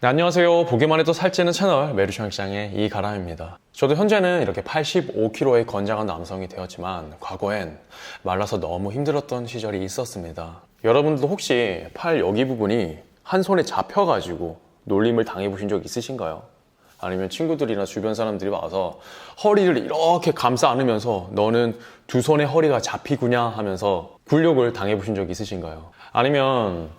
네, 안녕하세요. 보기만 해도 살찌는 채널 메르시장의 이가람입니다. 저도 현재는 이렇게 85kg의 건장한 남성이 되었지만 과거엔 말라서 너무 힘들었던 시절이 있었습니다. 여러분들도 혹시 팔 여기 부분이 한 손에 잡혀가지고 놀림을 당해보신 적 있으신가요? 아니면 친구들이나 주변 사람들이 와서 허리를 이렇게 감싸 안으면서 너는 두 손에 허리가 잡히구냐 하면서 굴욕을 당해보신 적 있으신가요? 아니면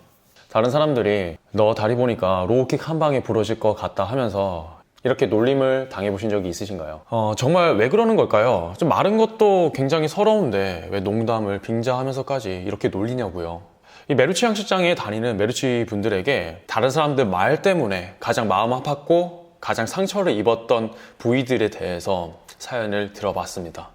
다른 사람들이 너 다리 보니까 로우킥 한 방에 부러질 것 같다 하면서 이렇게 놀림을 당해보신 적이 있으신가요? 어, 정말 왜 그러는 걸까요? 좀 마른 것도 굉장히 서러운데 왜 농담을 빙자하면서까지 이렇게 놀리냐고요? 이 메르치 양식장에 다니는 메르치 분들에게 다른 사람들 말 때문에 가장 마음 아팠고 가장 상처를 입었던 부위들에 대해서 사연을 들어봤습니다.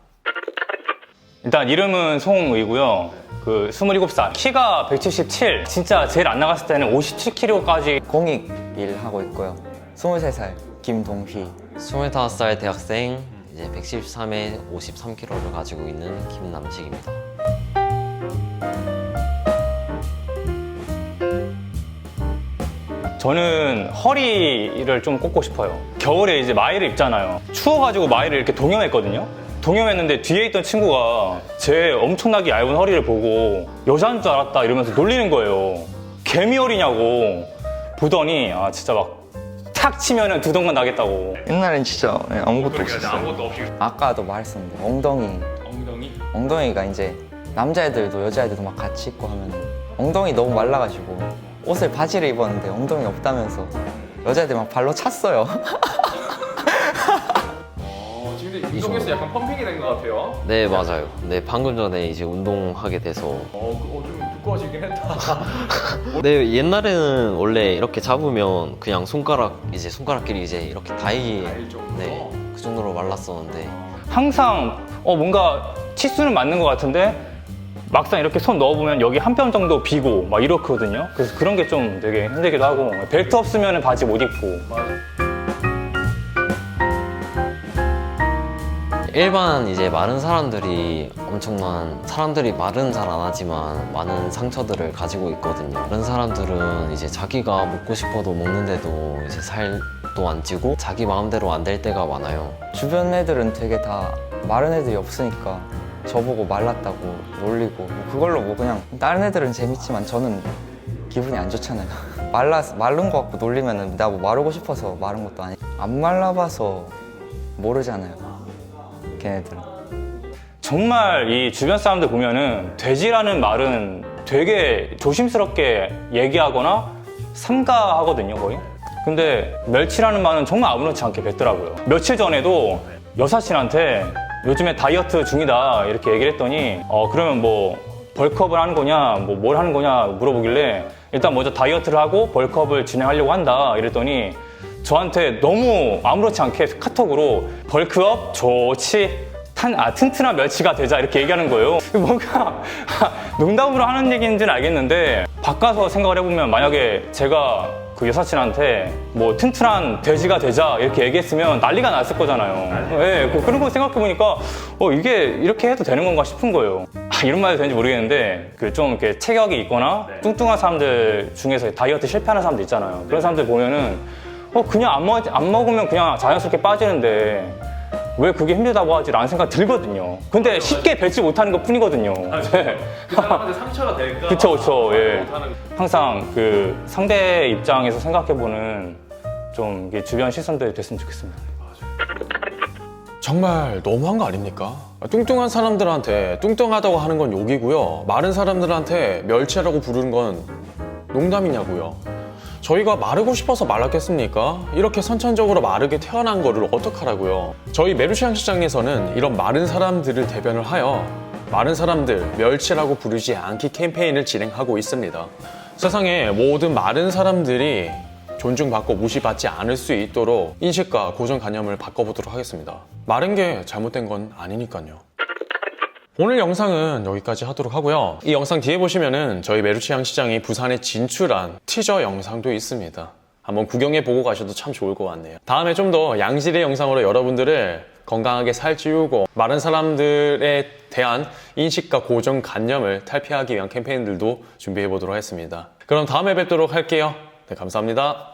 일단 이름은 송의고요. 그 27살. 키가 177. 진짜 제일 안 나갔을 때는 57kg까지 공익 일 하고 있고요. 23살 김동휘 25살 대학생 이제 113에 53kg를 가지고 있는 김남식입니다. 저는 허리를 좀 꽂고 싶어요. 겨울에 이제 마이를 입잖아요. 추워가지고 마이를 이렇게 동염했거든요. 동염했는데 뒤에 있던 친구가 제 엄청나게 얇은 허리를 보고 여자인 줄 알았다 이러면서 놀리는 거예요. 개미 허리냐고 보더니 아 진짜 막 탁 치면은 두덩만 나겠다고. 옛날엔 진짜 아무것도 없었어요. 아까도 말했었는데 엉덩이 엉덩이? 엉덩이가 이제 남자애들도 여자애들도 막 같이 입고 하면 엉덩이 너무 말라가지고 옷을 바지를 입었는데 엉덩이 없다면서 여자애들 막 발로 찼어요. 운동에서 약간 펌핑이 된 것 같아요. 네 맞아요. 네 방금 전에 이제 운동하게 돼서 어, 그- 어, 좀 두꺼워지긴 했다. 네 옛날에는 원래 이렇게 잡으면 그냥 손가락 이제 손가락끼리 이제 이렇게 정도로? 네그 정도로 말랐었는데 항상 어 뭔가 치수는 맞는 것 같은데 막상 이렇게 손 넣어보면 여기 한 뼘 정도 비고 막 이렇거든요. 그래서 그런 게 좀 되게 힘들기도 하고 벨트 없으면 바지 못 입고 일반 이제 마른 사람들이 엄청난 사람들이 말은 잘안 하지만 많은 상처들을 가지고 있거든요. 그런 사람들은 이제 자기가 먹고 싶어도 먹는데도 이제 살도 안 찌고 자기 마음대로 안 될 때가 많아요. 주변 애들은 되게 다 마른 애들이 없으니까 저보고 말랐다고 놀리고 뭐 그걸로 뭐 그냥 다른 애들은 재밌지만 저는 기분이 안 좋잖아요. 말라 마른 거 갖고 놀리면은 나 뭐 마르고 싶어서 마른 것도 아니. 안 말라봐서 모르잖아요. 걔네들은. 정말 이 주변 사람들 보면은 돼지라는 말은 되게 조심스럽게 얘기하거나 삼가하거든요 거의. 근데 멸치라는 말은 정말 아무렇지 않게 뱉더라고요. 며칠 전에도 여사친한테 요즘에 다이어트 중이다 이렇게 얘기를 했더니 어 그러면 뭐 벌크업을 하는 거냐 뭐 뭘 하는 거냐 물어보길래 일단 먼저 다이어트를 하고 벌크업을 진행하려고 한다 이랬더니 저한테 너무 아무렇지 않게 카톡으로 벌크업 좋지 탄, 아, 튼튼한 멸치가 되자 이렇게 얘기하는 거예요. 뭔가 농담으로 하는 얘기인지는 알겠는데 바꿔서 생각을 해보면 만약에 제가 그 여사친한테 뭐 튼튼한 돼지가 되자 이렇게 얘기했으면 난리가 났을 거잖아요. 예, 그- 그런 거 생각해보니까 어, 이게 이렇게 해도 되는 건가 싶은 거예요. 아, 이런 말 해도 되는지 모르겠는데 그 좀 이렇게 체격이 있거나 뚱뚱한 사람들 중에서 다이어트 실패하는 사람들 있잖아요. 그런 사람들 보면은 어, 그냥 안, 먹, 안 먹으면 그냥 자연스럽게 빠지는데 왜 그게 힘들다고 하지? 라는 생각 들거든요. 근데 쉽게 뱉지 못하는 것 뿐이거든요. 네. 그 사람한테 상처가 될까? 그쵸, 그쵸, 예. 못하는 항상 그 상대 입장에서 생각해보는 좀 이게 주변 시선들이 됐으면 좋겠습니다. 정말 너무한 거 아닙니까? 뚱뚱한 사람들한테 뚱뚱하다고 하는 건 욕이고요. 마른 사람들한테 멸치라고 부르는 건 농담이냐고요. 저희가 마르고 싶어서 말랐겠습니까? 이렇게 선천적으로 마르게 태어난 거를 어떡하라고요? 저희 메르시앙 시장에서는 이런 마른 사람들을 대변을 하여 마른 사람들 멸치라고 부르지 않기 캠페인을 진행하고 있습니다. 세상에 모든 마른 사람들이 존중받고 무시받지 않을 수 있도록 인식과 고정관념을 바꿔보도록 하겠습니다. 마른 게 잘못된 건 아니니까요. 오늘 영상은 여기까지 하도록 하고요. 이 영상 뒤에 보시면은 저희 메르치양 시장이 부산에 진출한 티저 영상도 있습니다. 한번 구경해 보고 가셔도 참 좋을 것 같네요. 다음에 좀 더 양질의 영상으로 여러분들을 건강하게 살찌우고 마른 사람들에 대한 인식과 고정관념을 탈피하기 위한 캠페인들도 준비해 보도록 하겠습니다. 그럼 다음에 뵙도록 할게요. 네, 감사합니다.